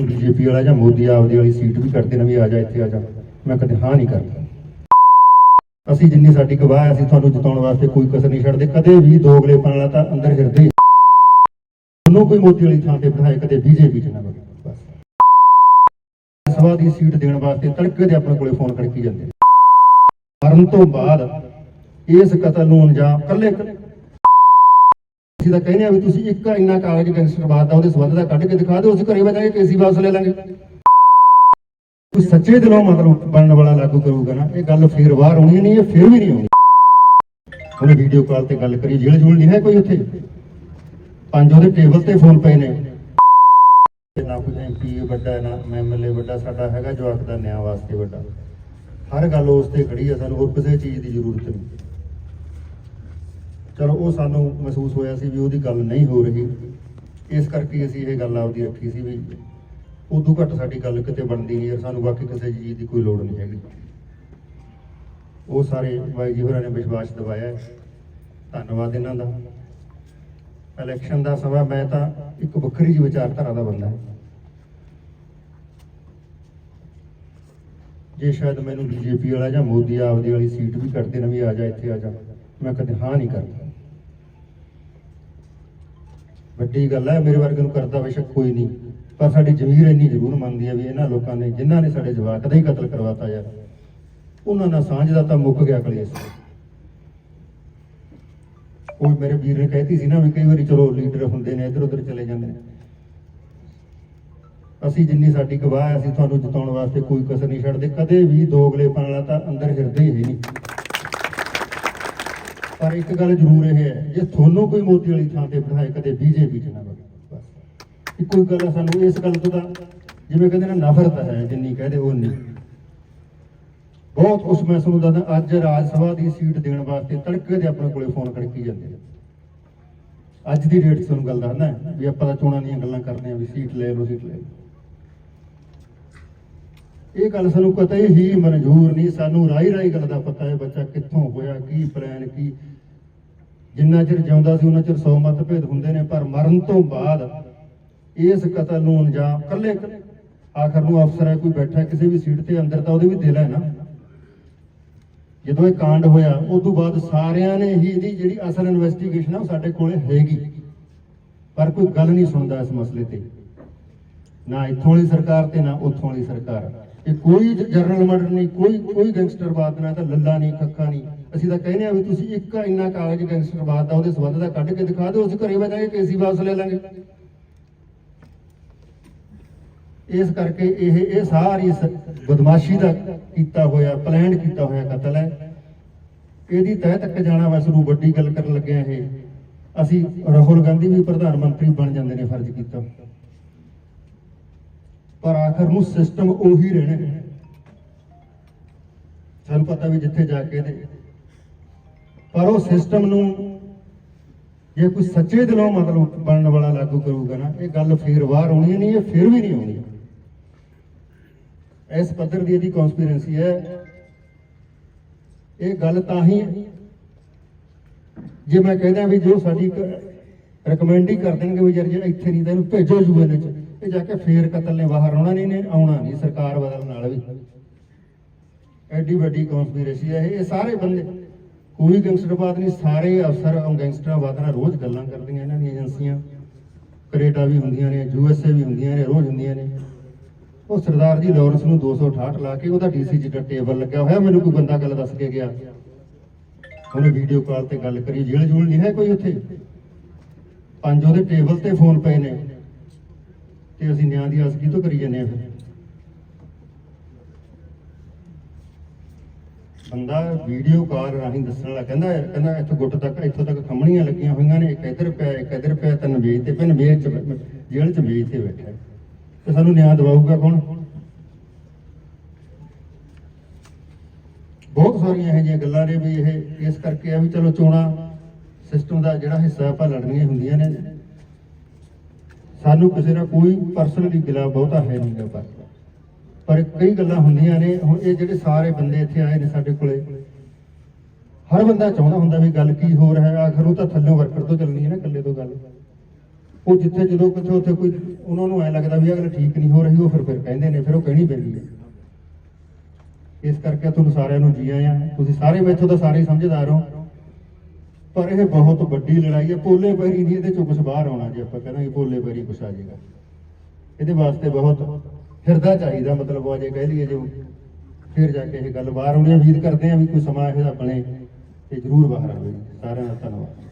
ਮੈਨੂੰ ਬੀਜੇਪੀ ਵਾਲਾ ਜਾਂ ਮੋਦੀ ਆਪਦੀ ਵਾਲੀ ਸੀਟ ਵੀ ਕੱਢ ਦੇਣਾ ਵੀ ਆ ਜਾ ਇੱਥੇ ਆ ਜਾ। ਮੈਂ ਕਦੇ ਹਾਂ ਨਹੀਂ ਕਰਦਾ। ਅਸੀਂ ਜਿੰਨੀ ਸਾਡੀ ਗਵਾਹ ਹੈ, ਅਸੀਂ ਤੁਹਾਨੂੰ ਜਿਤਾਉਣ ਵਾਸਤੇ ਕੋਈ ਕਸਰ ਨਹੀਂ ਛੱਡਦੇ। ਕਦੇ ਵੀ ਦੋਗਲੇਪਨ ਵਾਲਾ ਤਾਂ ਅੰਦਰ ਹਿਰਦੇ ਉਹਨੂੰ ਕੋਈ ਮੋਦੀ ਵਾਲੀ ਥਾਂ ਤੇ ਬਿਠਾਏ ਕਦੇ ਬੀਜੇਪੀ ਚ ਨਾ ਬਸ। ਸਭਾ ਦੀ ਸੀਟ ਦੇਣ ਵਾਸਤੇ ਤੜਕੇ ਦੇ ਆਪਣੇ ਕੋਲੇ ਫੋਨ ਖੜਕੀ ਜਾਂਦੇ ਮਰਨ ਤੋਂ ਬਾਅਦ ਇਸ ਕਤਲ ਨੂੰ ਅੰਜਾਮ ਕੱਲੇ ਅਸੀਂ ਤਾਂ ਕਹਿੰਦੇ ਆ ਵੀ ਤੁਸੀਂ ਇੱਕ ਇੰਨਾ ਕਾਗਜ਼ ਗੈਂਗਸਟਰਵਾਦ ਦਾ ਉਹਦੇ ਸਬੰਧ ਦਾ ਕੱਢ ਕੇ ਦਿਖਾ ਦਿਓ, ਅਸੀਂ ਘਰੇ ਬੈਠਾਂਗੇ, ਕੇਸੀ ਵਾਪਸ ਲੈ ਲਾਂਗੇ। ਕੋਈ ਸੱਚੇ ਦਿਲੋਂ ਮਤਲਬ ਬਣਨ ਵਾਲਾ ਲਾਗੂ ਕਰੂਗਾ ਨਾ, ਇਹ ਗੱਲ ਫੇਰ ਬਾਹਰ ਆਉਣੀ ਨਹੀਂ, ਇਹ ਫੇਰ ਵੀ ਨਹੀਂ ਆਉਣੀ। ਉਹਨੇ ਵੀਡੀਓ ਕਾਲ ਤੇ ਗੱਲ ਕਰੀ ਜੇਲ੍ਹ ਜੂਲ ਨਹੀਂ ਹੈ ਕੋਈ ਉੱਥੇ? ਪੰਜ ਉਹਦੇ ਟੇਬਲ ਤੇ ਫੋਨ ਪਏ ਨੇ। ਨਾ ਕੋਈ ਐਮਪੀ ਵੱਡਾ ਨਾ ਐਮਐਲਏ ਵੱਡਾ ਸਾਡਾ ਹੈਗਾ ਜਵਾਕ ਦਾ, ਨਿਆਂ ਵਾਸਤੇ ਵੱਡਾ। ਹਰ ਗੱਲ ਉਸ ਤੇ ਖੜੀ ਆ, ਸਾਨੂੰ ਹੋਰ ਕਿਸੇ ਚੀਜ਼ ਦੀ ਜ਼ਰੂਰਤ ਨਹੀਂ। ਚਲੋ ਉਹ ਸਾਨੂੰ ਮਹਿਸੂਸ ਹੋਇਆ ਸੀ ਵੀ ਉਹਦੀ ਗੱਲ ਨਹੀਂ ਹੋ ਰਹੀ। ਇਸ ਕਰਕੇ ਅਸੀਂ ਇਹ ਗੱਲ ਆਪਦੀ ਰੱਖੀ ਸੀ ਵੀ ਉਦੋਂ ਘੱਟ ਸਾਡੀ ਗੱਲ ਕਿਤੇ ਬਣਦੀ ਨਹੀਂ ਯਾਰ ਸਾਨੂੰ ਬਾਕੀ ਕਿਸੇ ਚੀਜ਼ ਦੀ ਕੋਈ ਲੋੜ ਨਹੀਂ ਹੈਗੀ। ਉਹ ਸਾਰੇ ਬਾਈ ਜੀ ਹੋਰਾਂ ਨੇ ਵਿਸ਼ਵਾਸ ਦਿਵਾਇਆ। ਧੰਨਵਾਦ ਇਹਨਾਂ ਦਾ। ਇਲੈਕਸ਼ਨ ਦਾ ਸਮਾਂ, ਮੈਂ ਤਾਂ ਇੱਕ ਵੱਖਰੀ ਜਿਹੀ ਵਿਚਾਰਧਾਰਾ ਦਾ ਬੰਦਾ। ਜੇ ਸ਼ਾਇਦ ਮੈਨੂੰ ਬੀਜੇਪੀ ਵਾਲਾ ਜਾਂ ਮੋਦੀ ਆਪਦੀ ਵਾਲੀ ਸੀਟ ਵੀ ਕੱਢ ਦੇਣਾ ਵੀ ਆ ਜਾ, ਇੱਥੇ ਆ ਜਾ। ਮੈਂ ਕਦੇ ਹਾਂ ਨਹੀਂ ਕਰਦਾ। ਵੱਡੀ ਗੱਲ ਹੈ, ਮੇਰੇ ਵਰਗੇ ਨੂੰ ਕਰਦਾ ਬੇਸ਼ੱਕ ਕੋਈ ਨਹੀਂ। ਪਰ ਸਾਡੀ ਜ਼ਮੀਰ ਇੰਨੀ ਜ਼ਰੂਰ ਮੰਨਦੀ ਹੈ ਵੀ ਇਹਨਾਂ ਲੋਕਾਂ ਨੇ, ਜਿਨ੍ਹਾਂ ਨੇ ਸਾਡੇ ਜਵਾਕ ਦਾ ਹੀ ਕਤਲ ਕਰਵਾਤਾ ਯਾਰ, ਉਹਨਾਂ ਨਾਲ ਸਾਂਝ ਦਾ ਤਾਂ ਮੁੱਕ ਗਿਆ ਕਲੇਸ਼। ਉਹ ਮੇਰੇ ਵੀਰ ਨੇ ਕਹਿਤੀ ਸੀ ਨਾ ਵੀ ਕਈ ਵਾਰੀ ਚਲੋ ਲੀਡਰ ਹੁੰਦੇ ਨੇ ਇੱਧਰ ਉੱਧਰ ਚਲੇ ਜਾਂਦੇ ਨੇ। ਅਸੀਂ ਜਿੰਨੀ ਸਾਡੀ ਗਵਾਹ ਅਸੀਂ ਤੁਹਾਨੂੰ ਜਿਤਾਉਣ ਵਾਸਤੇ ਕੋਈ ਕਸਰ ਨਹੀਂ ਛੱਡਦੇ, ਕਦੇ ਵੀ ਦੋਗਲੇਪਨ ਵਾਲਾ ਤਾਂ ਅੰਦਰ ਹਿਰਦੇ ਹੀ ਨਹੀਂ। ਪਰ ਇੱਕ ਗੱਲ ਜ਼ਰੂਰ ਇਹ ਹੈ, ਜੇ ਤੁਹਾਨੂੰ ਕੋਈ ਮੋਦੀ ਵਾਲੀ ਥਾਂ ਤੇ ਬਿਠਾਏ ਕਦੇ ਬੀਜੇਪੀ ਚ ਨਾ ਬਸ। ਇੱਕੋ ਗੱਲ ਸਾਨੂੰ ਇਸ ਗੱਲ ਤੋਂ ਤਾਂ, ਜਿਵੇਂ ਕਹਿੰਦੇ ਨੇ ਨਫ਼ਰਤ ਹੈ, ਜਿੰਨੀ ਕਹਦੇ ਉਹ ਨਹੀਂ ਬਹੁਤ ਕੁਛ ਮੈਂ ਤੁਹਾਨੂੰ ਦੱਸਦਾ ਅੱਜ ਰਾਜ ਸਭਾ ਦੀ ਸੀਟ ਦੇਣ ਵਾਸਤੇ ਤੜਕੇ ਦੇ ਆਪਣੇ ਕੋਲੇ ਫੋਨ ਖੜਕੀ ਜਾਂਦੇ ਨੇ। ਅੱਜ ਦੀ ਡੇਟ 'ਚ ਤੁਹਾਨੂੰ ਗੱਲ ਦੱਸਦਾ ਵੀ ਆਪਾਂ ਤਾਂ ਚੋਣਾਂ ਦੀਆਂ ਗੱਲਾਂ ਕਰਦੇ ਆ ਵੀ ਸੀਟ ਲੈ ਲਓ, ਸੀਟ ਲੈ ਲਓ। ਇਹ ਗੱਲ ਸਾਨੂੰ ਪਤਾ ਹੀ ਮਨਜ਼ੂਰ ਨਹੀਂ, ਸਾਨੂੰ ਰਾਈ ਰਾਈ ਗੱਲ ਦਾ ਪਤਾ ਹੈ ਬੱਚਾ ਕਿੱਥੋਂ ਹੋਇਆ, ਕੀ ਪਲਾਨ ਕੀ ਜਿੰਨਾ ਚਿਰ ਜਿਉਂਦਾ ਸੀ, ਉਹਨਾਂ ਚਿਰ ਸੌ ਮਤਭੇਦ ਹੁੰਦੇ ਨੇ, ਪਰ ਮਰਨ ਤੋਂ ਬਾਅਦ ਇਸ ਕਤਲ ਨੂੰ ਅੰਜਾਮ, ਕੱਲੇ ਆਖਰ ਨੂੰ ਅਫਸਰ ਹੈ, ਕੋਈ ਬੈਠਾ ਕਿਸੇ ਵੀ ਸੀਟ ਤੇ, ਅੰਦਰ ਤਾਂ ਉਹਦੇ ਵੀ ਦਿਲ ਹੈ ਨਾ। ਜਦੋਂ ਇਹ ਕਾਂਡ ਹੋਇਆ, ਉਸ ਤੋਂ ਬਾਅਦ ਸਾਰਿਆਂ ਨੇ ਹੀ ਇਹਦੀ ਜਿਹੜੀ ਅਸਲ ਇਨਵੈਸਟੀਗੇਸ਼ਨ ਆ, ਉਹ ਸਾਡੇ ਕੋਲੇ ਹੈਗੀ। ਪਰ ਕੋਈ ਗੱਲ ਨਹੀਂ ਸੁਣਦਾ ਇਸ ਮਸਲੇ ਤੇ। ਨਾ ਇੱਥੋਂ ਵਾਲੀ ਸਰਕਾਰ ਤੇ, ਨਾ ਉੱਥੋਂ ਵਾਲੀ ਸਰਕਾਰ। ਇਹ ਕੋਈ ਜਰਨਲ ਮਰਡਰ ਨਹੀਂ, ਕੋਈ ਕੋਈ ਗੈਂਗਸਟਰਵਾਦ ਨਾ, ਤਾਂ ਲੱਲਾ ਨਹੀਂ ਕੱਕਾ ਨਹੀਂ। ਅਸੀਂ ਤਾਂ ਕਹਿੰਦੇ ਆ ਵੀ ਤੁਸੀਂ ਇੱਕ ਇੰਨਾ ਕਾਗਜ਼ ਗੈਂਗਸਟਰਵਾਦ ਦਾ ਉਹਦੇ ਸਬੰਧ ਦਾ ਕੱਢ ਕੇ ਦਿਖਾ ਦਿਓ, ਅਸੀਂ ਘਰੇ ਬੈਠਾਂਗੇ ਕੇਸੀ ਵਾਪਸ ਲੈ ਲਾਂਗੇ। ਇਸ ਕਰਕੇ ਇਹ ਇਹ ਸਾਰੀ ਸ- ਬਦਮਾਸ਼ੀ ਦਾ ਕੀਤਾ ਹੋਇਆ, ਪਲਾਨ ਕੀਤਾ ਹੋਇਆ ਕਤਲ ਹੈ। ਇਹਦੀ ਤਹਿ ਤੱਕ ਜਾਣਾ ਬਸ ਨੂੰ ਵੱਡੀ ਗੱਲ ਕਰਨ ਲੱਗਿਆ ਇਹ। ਅਸੀਂ ਰਾਹੁਲ ਗਾਂਧੀ ਵੀ ਪ੍ਰਧਾਨ ਮੰਤਰੀ ਬਣ ਜਾਂਦੇ ਨੇ, ਫਰਜ਼ ਕੀਤਾ। ਪਰ ਆਖਰ ਨੂੰ ਸਿਸਟਮ ਉਹੀ ਰਹਿਣਾ ਹੈ। ਸਾਨੂੰ ਪਤਾ ਵੀ ਜਿੱਥੇ ਜਾ ਕੇ ਇਹਦੇ ਪਰ ਉਹ ਸਿਸਟਮ ਨੂੰ ਜੇ ਕੋਈ ਸੱਚੇ ਦਿਲੋਂ ਮਤਲਬ ਬਣਨ ਵਾਲਾ ਲਾਗੂ ਕਰੂਗਾ ਨਾ, ਇਹ ਗੱਲ ਫੇਰ ਬਾਹਰ ਆਉਣੀ ਨਹੀਂ, ਇਹ ਫੇਰ ਵੀ ਨਹੀਂ ਆਉਣੀ। ਇਸ ਪੱਧਰ ਦੀ ਇਹਦੀ ਕਨਸਪੀਰੈਂਸੀ ਹੈ। ਇਹ ਗੱਲ ਤਾਂ ਹੀ ਜੇ ਮੈਂ ਕਹਿੰਦਾ ਵੀ ਜੋ ਸਾਡੀ ਰეკਮੈਂਡ ਹੀ ਕਰ ਦੇਣਗੇ ਵੀ ਯਾਰ ਜਿਹੜਾ ਇੱਥੇ ਨਹੀਂ ਤਾਂ ਇਹਨੂੰ ਭੇਜੋ ਯੂਐਨ ਚ ਇਹ ਜਾ ਕੇ ਫੇਰ ਕਤਲ ਨੇ, ਬਾਹਰ ਆਉਣਾ ਨਹੀਂ ਨੇ, ਆਉਣਾ ਨਹੀਂ, ਸਰਕਾਰ ਬਦਲਣ ਨਾਲ ਵੀ। ਐਡੀ ਵੱਡੀ ਕਨਸਪੀਰੇਸੀ ਹੈ ਇਹ ਸਾਰੇ ਬੰਦੇ। ਕੋਈ ਗੈਂਗਸਟਰਵਾਦ ਨਹੀਂ, ਸਾਰੇ ਅਫਸਰ ਗੈਂਗਸਟਰਵਾਦ ਨਾਲ ਰੋਜ਼ ਗੱਲਾਂ ਕਰਦੀਆਂ ਇਹਨਾਂ ਦੀਆਂ ਏਜੰਸੀਆਂ। ਕੈਨੇਡਾ ਵੀ ਹੁੰਦੀਆਂ ਨੇ ਯੂਐਸਏ ਵੀ ਹੁੰਦੀਆਂ ਨੇ, ਰੋਜ਼ ਹੁੰਦੀਆਂ ਨੇ। ਉਹ ਸਰਦਾਰ ਜੀ ਲਾਰੈਂਸ ਨੂੰ 268 ਲਾ ਕੇ ਉਹਦਾ ਡੀਸੀ ਜਿਹੜਾ ਟੇਬਲ ਲੱਗਿਆ ਹੋਇਆ, ਮੈਨੂੰ ਕੋਈ ਬੰਦਾ ਗੱਲ ਦੱਸ ਕੇ ਗਿਆ। ਉਹਨੇ ਵੀਡੀਓ ਕਾਲ ਤੇ ਗੱਲ ਕਰੀ, ਜੇਲ੍ਹ ਜੂਲ ਨਹੀਂ ਹੈ ਕੋਈ ਉੱਥੇ। ਪੰਜ ਉਹਦੇ ਟੇਬਲ ਤੇ ਫੋਨ ਪਏ ਨੇ। ਤੇ ਅਸੀਂ ਨਿਆਂ ਦੀ ਆਸ ਕਿਤੋਂ ਕਰੀ ਜਾਂਦੇ ਆ ਫਿਰ? ਬੰਦਾ ਵੀਡੀਓ ਕਾਲ ਰਾਹੀਂ ਦੱਸਣ ਵਾਲਾ ਕਹਿੰਦਾ ਕਹਿੰਦਾ ਇੱਥੋਂ ਗੁੱਟ ਤੱਕ, ਇੱਥੋਂ ਤੱਕ ਖੰਮਣੀਆਂ ਲੱਗੀਆਂ ਹੋਈਆਂ ਨੇ, ਇੱਕ ਇੱਧਰ ਪਿਆ, ਇੱਕ ਇੱਧਰ ਪਿਆ, ਤਿੰਨ ਵੇਚ ਤੇ ਪਿੰਨ ਵੇਚ, ਜੇਲ੍ਹ ਚ ਵੇਚ ਤੇ ਬੈਠਾ ਤੇ ਸਾਨੂੰ ਨਿਆਂ ਦਵਾਊਗਾ ਕੌਣ? ਬਹੁਤ ਸਾਰੀਆਂ ਇਹੋ ਜਿਹੀਆਂ ਗੱਲਾਂ ਨੇ ਵੀ ਇਹ, ਇਸ ਕਰਕੇ ਆ ਵੀ ਚਲੋ ਚੋਣਾਂ ਸਿਸਟਮ ਦਾ ਜਿਹੜਾ ਹਿੱਸਾ ਆਪਾਂ ਲੜਨੀਆਂ ਹੁੰਦੀਆਂ ਨੇ। ਸਾਨੂੰ ਕਿਸੇ ਨਾਲ ਕੋਈ ਪਰਸਨਲੀ ਗਿਲਾ ਬਹੁਤਾ ਹੈ ਨਹੀਂ ਪਰ। ਪਰ ਕਈ ਗੱਲਾਂ ਹੁੰਦੀਆਂ ਨੇ, ਹੁਣ ਇਹ ਜਿਹੜੇ ਸਾਰੇ ਬੰਦੇ ਇੱਥੇ ਆਏ ਨੇ ਸਾਡੇ ਕੋਲੇ, ਹਰ ਬੰਦਾ ਚਾਹੁੰਦਾ ਹੁੰਦਾ ਵੀ ਗੱਲ ਕੀ ਹੋ ਰਿਹਾ ਆਖਰ ਉਹ ਤਾਂ ਥੱਲੇ ਵਰਕਰ ਤੋਂ ਚੱਲਣੀ ਹੈ ਨਾ ਇਕੱਲੇ ਤੋਂ ਗੱਲ। ਉਹ ਜਿੱਥੇ ਜਦੋਂ ਕਿਥੇ ਉੱਥੇ ਕੋਈ, ਉਹਨਾਂ ਨੂੰ ਐ ਲੱਗਦਾ ਵੀ ਅਗਲਾ ਠੀਕ ਨਹੀਂ ਹੋ ਰਹੀ, ਉਹ ਫਿਰ ਫਿਰ ਕਹਿੰਦੇ ਨੇ, ਫਿਰ ਉਹ ਕਹਿਣੀ ਪੈਂਦੀ ਹੈ। ਇਸ ਕਰਕੇ ਤੁਹਾਨੂੰ ਸਾਰਿਆਂ ਨੂੰ ਜੀ ਆਇਆਂ। ਤੁਸੀਂ ਸਾਰੇ ਮੈਥੋਂ ਤਾਂ ਸਾਰੇ ਹੀ ਸਮਝਦਾਰ ਹੋ। ਪਰ ਇਹ ਬਹੁਤ ਵੱਡੀ ਲੜਾਈ ਹੈ। ਪੋਲੇ ਪੈਰੀ ਨਹੀਂ, ਇਹਦੇ ਚੋਂ ਕੁਝ ਬਾਹਰ ਆਉਣਾ ਜੇ ਆਪਾਂ ਕਹਿੰਦੇ ਪੋਲੇ ਪੈਰੀ ਕੁਛ ਆ ਜਾਏਗਾ ਇਹਦੇ ਵਾਸਤੇ ਬਹੁਤ ਹਿਰਦਾ ਚਾਹੀਦਾ, ਮਤਲਬ ਉਹ ਜੇ ਕਹਿ ਲਈਏ ਜੇ ਫਿਰ ਜਾ ਕੇ ਇਹ ਗੱਲ ਬਾਹਰ ਆਉਣੀ ਉਮੀਦ ਕਰਦੇ ਹਾਂ ਵੀ ਕੋਈ ਸਮਾਂ ਇਹ ਆਪਣੇ ਤੇ ਜ਼ਰੂਰ ਬਾਹਰ ਆਵੇ। ਸਾਰਿਆਂ ਦਾ ਧੰਨਵਾਦ।